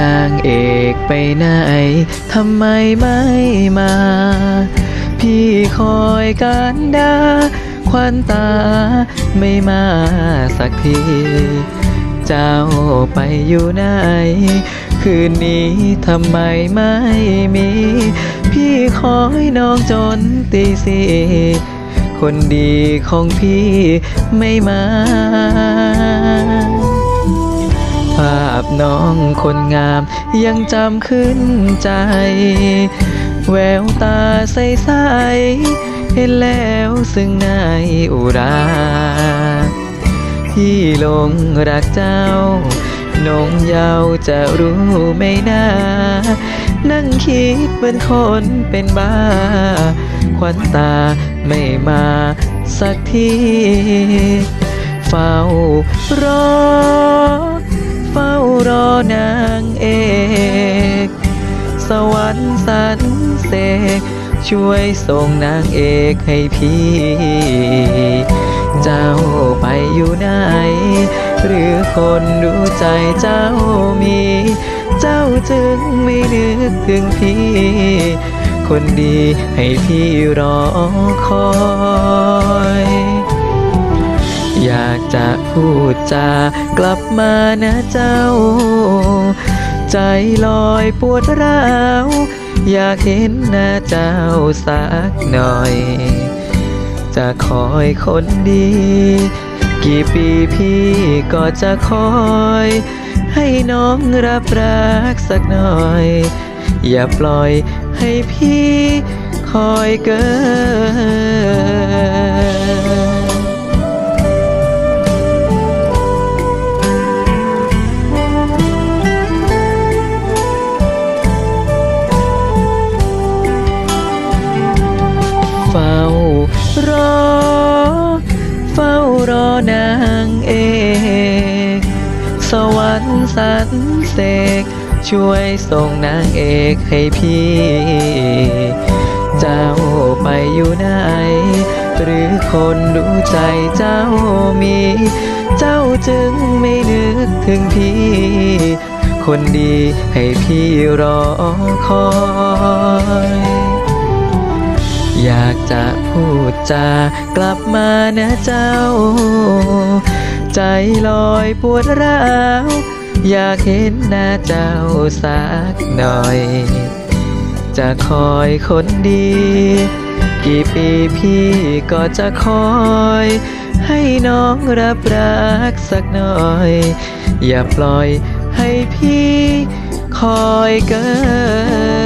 นางเอกไปไหน ทำไมไม่มา พี่คอยการดาควันตาไม่มาสักที เจ้าไปอยู่ไหน คืนนี้ทำไมไม่มี พี่คอยน้องจนตีสี่คนดีของพี่ไม่มา น้องคนงามยังจำขึ้นใจ แววตาใสๆเห็นแล้วซึ่งในอุราพี่หลงรักเจ้า นงเยาว์จะรู้ไม่นานั่งคิดเป็นคนเป็นบ้า ควันตาไม่มาสักที เฝ้ารอ เฝ้ารอนางเอก สวรรค์สรรเสกช่วยส่งนางเอกให้พี่ เจ้าไปอยู่ไหน หรือคนดูใจเจ้ามี เจ้าจึงไม่นึกถึงพี่ คนดีให้พี่รอคอย อยากจะพูดจากลับมานะเจ้า ใจลอยปวดร้าว อยากเห็นหน้าเจ้าสักหน่อย จะคอยคนดี กี่ปีพี่ก็จะคอย ให้น้องรับรักสักหน่อย อย่าปล่อยให้พี่คอยเกิน รอนางเอก สวรรค์สรรเสกช่วยส่งนางเอกให้พี่ เจ้าไปอยู่ไหน หรือคนดูใจเจ้ามี เจ้าจึงไม่นึกถึงพี่ คนดีให้พี่รอคอย อยากจะพูด จากลับมานะเจ้า ใจลอยปวดร้าว อยากเห็นหน้าเจ้าสักหน่อย จะคอยคนดี กี่ปีพี่ก็จะคอย ให้น้องรับรักสักหน่อย อย่าปล่อยให้พี่คอยเกิน